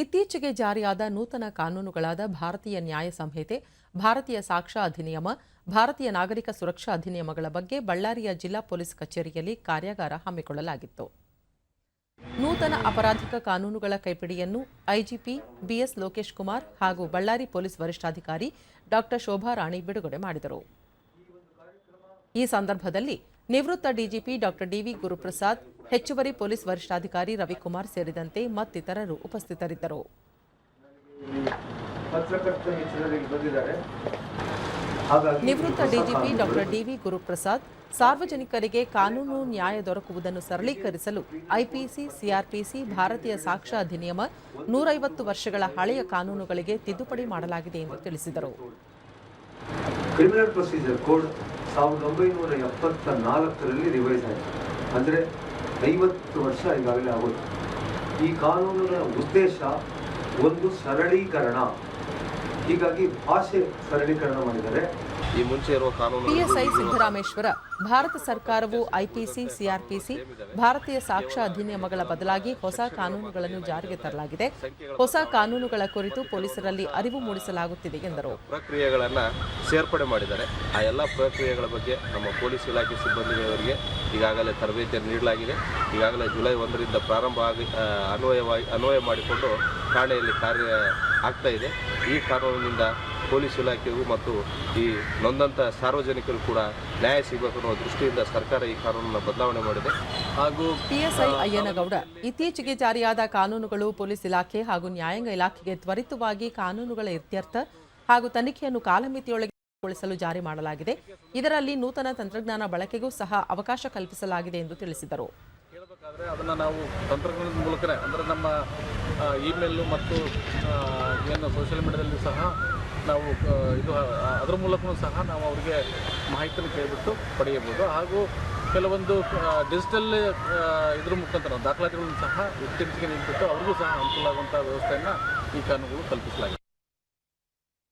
ಇತ್ತೀಚೆಗೆ ಜಾರಿಯಾದ ನೂತನ ಕಾನೂನುಗಳಾದ ಭಾರತೀಯ ನ್ಯಾಯ ಸಂಹಿತೆ, ಭಾರತೀಯ ಸಾಕ್ಷ್ಯ ಅಧಿನಿಯಮ, ಭಾರತೀಯ ನಾಗರಿಕ ಸುರಕ್ಷಾ ಅಧಿನಿಯಮಗಳ ಬಗ್ಗೆ ಬಳ್ಳಾರಿಯ ಜಿಲ್ಲಾ ಪೊಲೀಸ್ ಕಚೇರಿಯಲ್ಲಿ ಕಾರ್ಯಾಗಾರ ಹಮ್ಮಿಕೊಳ್ಳಲಾಗಿತ್ತು. ನೂತನ ಅಪರಾಧಿಕ ಕಾನೂನುಗಳ ಕೈಪಿಡಿಯನ್ನು ಐಜಿಪಿ ಬಿಎಸ್ ಲೋಕೇಶ್ ಕುಮಾರ್ ಹಾಗೂ ಬಳ್ಳಾರಿ ಪೊಲೀಸ್ ವರಿಷ್ಠಾಧಿಕಾರಿ ಡಾಕ್ಟರ್ ಶೋಭಾ ರಾಣಿ ಬಿಡುಗಡೆ ಮಾಡಿದರು. ಈ ಸಂದರ್ಭದಲ್ಲಿ ನಿವೃತ್ತ ಡಿಜಿಪಿ ಡಾಕ್ಟರ್ ಡಿವಿ ಗುರುಪ್ರಸಾದ್ ಹೆಚ್ಚುವರಿ ಪೊಲೀಸ್ ವರಿಷ್ಠಾಧಿಕಾರಿ ರವಿಕುಮಾರ್ ಸೇರಿದಂತೆ ಮತ್ತಿತರರು ಉಪಸ್ಥಿತರಿದ್ದರು. ನಿವೃತ್ತ ಡಿಜಿಪಿ ಡಾಕ್ಟರ್ ಡಿವಿ ಗುರುಪ್ರಸಾದ್ ಸಾರ್ವಜನಿಕರಿಗೆ ಕಾನೂನು ನ್ಯಾಯ ದೊರಕುವುದನ್ನು ಸರಳೀಕರಿಸಲು ಐಪಿಸಿ, ಸಿಆರ್ಪಿಸಿ, ಭಾರತೀಯ ಸಾಕ್ಷ್ಯ ಅಧಿನಿಯಮ ನೂರೈವತ್ತು ವರ್ಷಗಳ ಹಳೆಯ ಕಾನೂನುಗಳಿಗೆ ತಿದ್ದುಪಡಿ ಮಾಡಲಾಗಿದೆ ಎಂದು ತಿಳಿಸಿದರು. ಕ್ರಿಮಿನಲ್ ಪ್ರೊಸೀಜರ್ ಕೋಡ್ ಸಾವಿರದ ಒಂಬೈನೂರ ಎಪ್ಪತ್ತ ನಾಲ್ಕರಲ್ಲಿ ರಿವೈಸ್ ಆಯಿತು. ಅಂದರೆ ಐವತ್ತು ವರ್ಷ ಈಗಾಗಲೇ ಆಗೋದು ಈ ಕಾನೂನಿನ ಉದ್ದೇಶ ಒಂದು ಸರಳೀಕರಣ. ಹೀಗಾಗಿ ಭಾಷೆ ಸರಳೀಕರಣ ಮಾಡಿದ್ದಾರೆ. ಈ ಮುಂಚೆ ಇರುವ ಕಾನೂನು ಪಿಎಸ್ಐ ಸಿದ್ದರಾಮೇಶ್ವರ ಭಾರತ ಸರ್ಕಾರವು ಐಪಿಸಿ ಸಿಆರ್ಪಿಸಿ ಭಾರತೀಯ ಸಾಕ್ಷ್ಯ ಅಧಿನಿಯಮಗಳ ಬದಲಾಗಿ ಹೊಸ ಕಾನೂನುಗಳನ್ನು ಜಾರಿಗೆ ತರಲಾಗಿದೆ. ಹೊಸ ಕಾನೂನುಗಳ ಕುರಿತು ಪೊಲೀಸರಲ್ಲಿ ಅರಿವು ಮೂಡಿಸಲಾಗುತ್ತಿದೆ ಎಂದರು. ಪ್ರಕ್ರಿಯೆಗಳನ್ನು ಸೇರ್ಪಡೆ ಮಾಡಿದ್ದಾರೆ. ಆ ಎಲ್ಲ ಪ್ರಕ್ರಿಯೆಗಳ ಬಗ್ಗೆ ನಮ್ಮ ಪೊಲೀಸ್ ಇಲಾಖೆ ಸಿಬ್ಬಂದಿಗಳವರಿಗೆ ಈಗಾಗಲೇ ತರಬೇತಿಯನ್ನು ನೀಡಲಾಗಿದೆ. ಈಗಾಗಲೇ ಜುಲೈ ಒಂದರಿಂದ ಪ್ರಾರಂಭ ಆಗಿ ಅನ್ವಯವಾಗಿ ಅನ್ವಯ ಮಾಡಿಕೊಂಡು ಠಾಣೆಯಲ್ಲಿ ಕಾರ್ಯ ಆಗ್ತಾ ಇದೆ. ಈ ಕಾನೂನಿನಿಂದ ಪೊಲೀಸ್ ಇಲಾಖೆಗೂ ಮತ್ತು ಈ ನೊಂದಂಥ ಸಾರ್ವಜನಿಕರು ಕೂಡ ನ್ಯಾಯ ಸಿಗಬೇಕು ಅನ್ನೋ ದೃಷ್ಟಿಯಿಂದ ಸರ್ಕಾರ ಈ ಕಾನೂನನ್ನು ಬದಲಾವಣೆ ಮಾಡಿದೆ. ಹಾಗೂ ಪಿಎಸ್ಐ ಅಯ್ಯನಗೌಡ ಇತ್ತೀಚೆಗೆ ಜಾರಿಯಾದ ಕಾನೂನುಗಳು ಪೊಲೀಸ್ ಇಲಾಖೆ ಹಾಗೂ ನ್ಯಾಯಾಂಗ ಇಲಾಖೆಗೆ ತ್ವರಿತವಾಗಿ ಕಾನೂನುಗಳ ಇತ್ಯರ್ಥ ಹಾಗೂ ತನಿಖೆಯನ್ನು ಕಾಲಮಿತಿಯೊಳಗೆ ಗೊಳಿಸಲು ಜಾರಿ ಮಾಡಲಾಗಿದೆ. ಇದರಲ್ಲಿ ನೂತನ ತಂತ್ರಜ್ಞಾನ ಬಳಕೆಗೂ ಸಹ ಅವಕಾಶ ಕಲ್ಪಿಸಲಾಗಿದೆ ಎಂದು ತಿಳಿಸಿದರು. ಹೇಳಬೇಕಾದ್ರೆ ಅದನ್ನು ನಾವು ತಂತ್ರಜ್ಞಾನದ ಮೂಲಕನೇ, ಅಂದರೆ ನಮ್ಮ ಇಮೇಲು ಮತ್ತು ಏನು ಸೋಷಿಯಲ್ ಮೀಡಿಯಾದಲ್ಲಿ ಸಹ ನಾವು ಇದು ಅದರ ಮೂಲಕವೂ ಸಹ ನಾವು ಅವರಿಗೆ ಮಾಹಿತಿಯನ್ನು ಕೇಳಿಬಿಟ್ಟು ಪಡೆಯಬಹುದು. ಹಾಗೂ ಕೆಲವೊಂದು ಡಿಜಿಟಲ್ ಇದ್ರ ಮುಖಾಂತರ ದಾಖಲಾತಿಗಳನ್ನು ಸಹ ಇತ್ತೀಚೆಗೆ ನೀಡಿಬಿಟ್ಟು ಅವ್ರಿಗೂ ಸಹ ಅನುಕೂಲ ಆಗುವಂಥ ವ್ಯವಸ್ಥೆಯನ್ನು ಈ ಕಾನೂನುಗಳು ಕಲ್ಪಿಸಲಾಗಿದೆ.